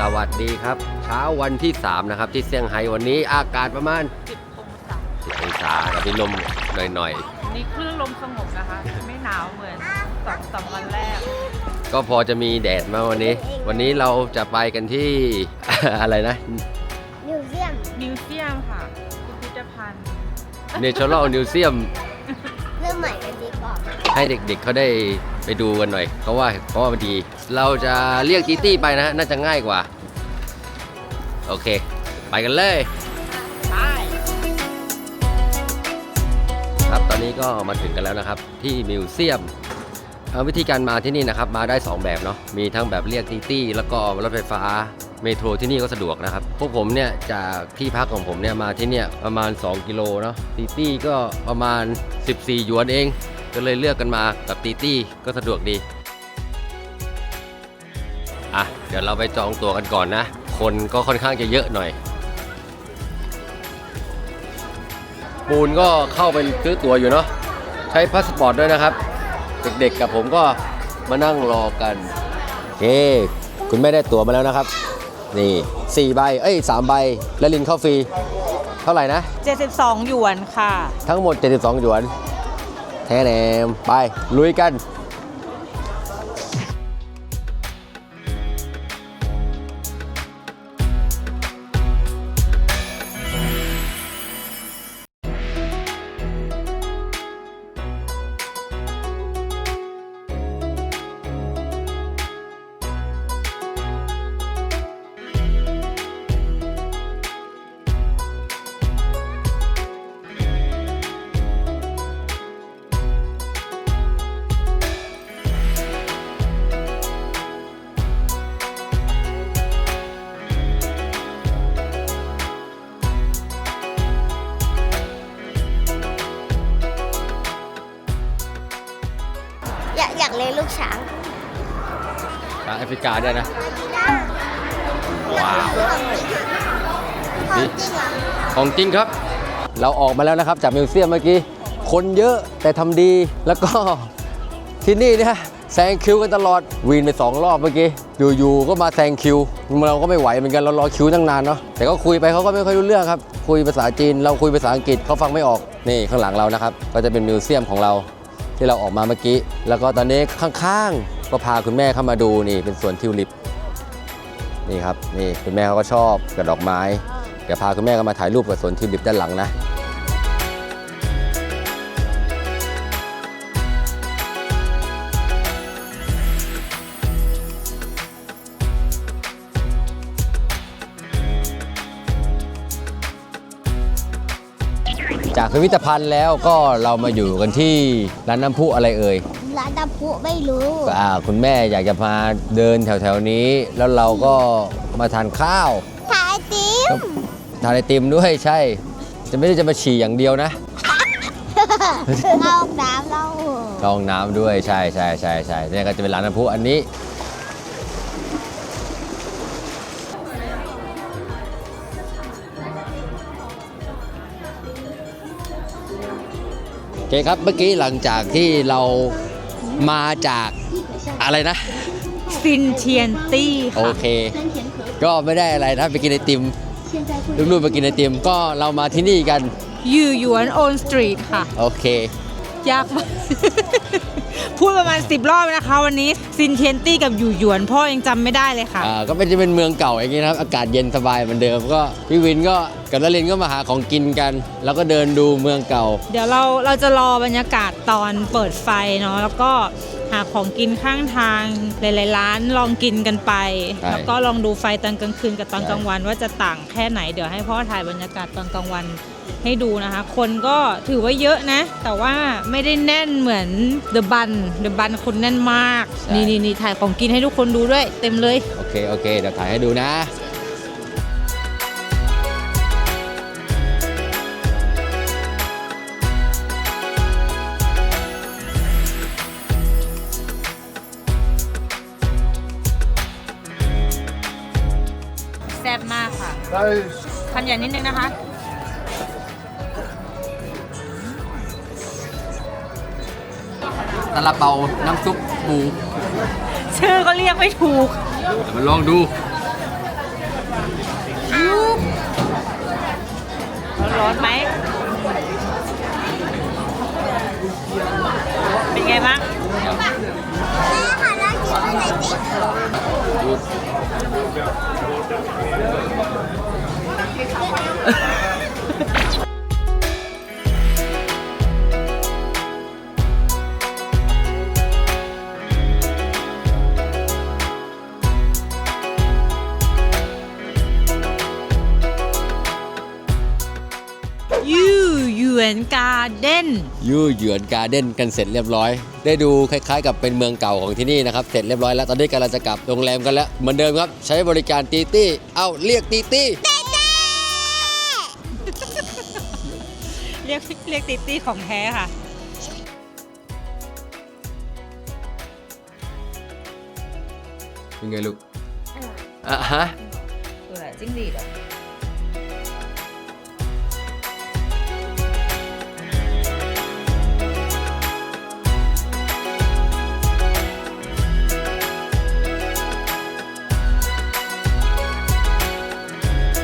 สวัสดีครับ เช้าวันที่ 3 นะครับ ที่เซี่ยงไฮ้วันนี้อากาศประมาณ10องศา10องศาแต่มีลมหน่อยนี่คลื่นลมสงบนะคะ ไม่หนาวเหมือนสองสามวันแรก ๆ ก็พอจะมีแดดมาวันนี้ วันนี้เราจะไปกันที่ อะไรนะ มิวเซียมมิวเซียมค่ะพิพิธภัณฑ์ Natural Museum เริ่มใหม่กันดีก่อน ให้เด็กๆเขาได้ไปดูกันหน่อยเขาว่าเพราะว่ามันดี เราจะเรียกตีตี้ไปนะฮะน่าจะง่ายกว่า โอเค ไปกันเลยใช่ครับตอนนี้ก็มาถึงกันแล้วนะครับ ที่มิวเซียมเอ่อวิธีการมาที่นี่นะครับ มาได้ 2 แบบเนาะมีทั้งแบบเรียกตีตี้แล้วก็รถไฟฟ้าเมโทรที่นี่ก็สะดวกนะครับ พวกผมเนี่ยจากที่พักของผมเนี่ยมาที่เนี่ยประมาณ 2 กิโลเนาะตีตี้ก็ประมาณ 14 หยวนเอง ก็เลยเลือกกันมากับตีตี้ก็สะดวกดี อะ เดี๋ยวเราไปจองตั๋วกันก่อนนะ คนก็ค่อนข้างจะเยอะหน่อย ปูนก็เข้าไปซื้อตั๋วอยู่เนาะ ใช้พาสปอร์ตด้วยนะครับ เด็กๆกับผมก็มานั่งรอกันเฮ้คุณแม่ได้ตั๋วมาแล้วนะครับ นี่สี่ใบ เอ้ยสามใบ และลินเข้าฟรี เท่าไหร่นะ 72 หยวนค่ะ ทั้งหมด 72 หยวน แท้แนมไปลุยกันากอยากเลี้ยงลูกช้างช้างแอฟริกาด้วยนะ ว้าวของจริงเหรอของจริงครับ เราออกมาแล้วนะครับจากมิวเซียมเมื่อกี้ คนเยอะแต่ทำดีแล้วก็ที่นี่เนี่ยแซงคิวกันตลอดวีนไปสองรอบเมื่อกี้อยู่ๆก็มาแซงคิว เราก็ไม่ไหวเหมือนกันเรารอคิวตั้งนานเนาะแต่ก็คุยไปเขาก็ไม่ค่อยรู้เรื่องครับ คุยภาษาจีน เราคุยภาษาอังกฤษเขาฟังไม่ออกนี่ข้างหลังเรานะครับ ก็จะเป็นมิวเซียมของเรา ที่เราออกมาเมื่อกี้ แล้วก็ตอนนี้ข้างๆก็พาคุณแม่เข้ามาดูนี่เป็นสวนทิวลิปนี่ครับนี่คุณแม่เขาก็ชอบกับดอกไม้ เดี๋ยวพาคุณแม่ก็มาถ่ายรูปกับสวนทิวลิปด้านหลังนะ จากพิพิธภัณฑ์แล้วก็เรามาอยู่กันที่ร้านน้ำพุอะไรเอ่ยร้านตะพุไม่รู้อ่าคุณแม่อยากจะมาเดินแถวๆนี้ แล้วเราก็มาทานข้าวถ่ายติ๊มทานไอติมด้วยใช่ จะไม่ได้จะมาฉี่อย่างเดียวนะเอาน้ำเราลองน้ำด้วยใช่ใช่ใช่ใช่เนี่ยก็จะเป็นร้านน้ำพุอันนี้ เคครับเมื่อกี้หลังจากที่เรามาจากอะไรนะ ซินเทียนตี้โอค่ะ เค ก็ไม่ได้อะไรนะไปกินไอติมลูกๆไปกินไอติมก็เรามาที่นี่กันยูหยวนโอนสตรีทค่ะ โอเค ยากมาก พูดประมาณ 10 รอบนะคะ วันนี้ซินเทียนตี้กับยูหยวนพ่อยังจำไม่ได้เลยค่ะ อ่าก็เป็นจะเป็นเมืองเก่าอย่างนี้นะครับ อากาศเย็นสบายเหมือนเดิมก็พี่วินก็กับนลินก็มาหาของกินกัน แล้วก็เดินดูเมืองเก่า เดี๋ยวเราเราจะรอบรรยากาศตอนเปิดไฟเนาะแล้วก็หาของกินข้างทางหลายๆร้านลองกินกันไป ใช่แล้วก็ลองดูไฟตอนกลางคืนกับตอนใช่ กลางวัน ว่าจะต่างแค่ไหนเดี๋ยวให้พ่อถ่ายบรรยากาศตอนกลางวันให้ดูนะคะ คนก็ถือว่าเยอะนะ แต่ว่าไม่ได้แน่นเหมือนเดอะบันเดอะบันคนแน่นมาก นี่นี่นี่ถ่ายของกินให้ทุกคนดูด้วย เต็มเลย โอเค โอเค เดี๋ยวถ่ายให้ดูนะแซ่ บมากค่ะคันใหญ่นิดนึงนะคะตลาเปา น้ำซุปหมูชื่อก็เรียกไม่ถูกเดี๋ยวมาลองดูยุบร้อนไหม เป็นไงบ้าง 哎呀！ยวนการ์เด้นยู่เหยือนการ์เด้นกันเสร็จเรียบร้อย ได้ดูคล้ายๆ กับเป็นเมืองเก่าของที่นี่นะครับ เสร็จเรียบร้อยแล้ว ตอนนี้กำลังจะกลับโรงแรมกันแล้ว เหมือนเดิมครับ ใช้บริการตีตี้ เอ้าเรียกตีตี้ เรียกเรียกติตตี้ของแท้ค่ะ เป็นไงลูกอะฮะ ตัวไหนจิ้งหรีดอะ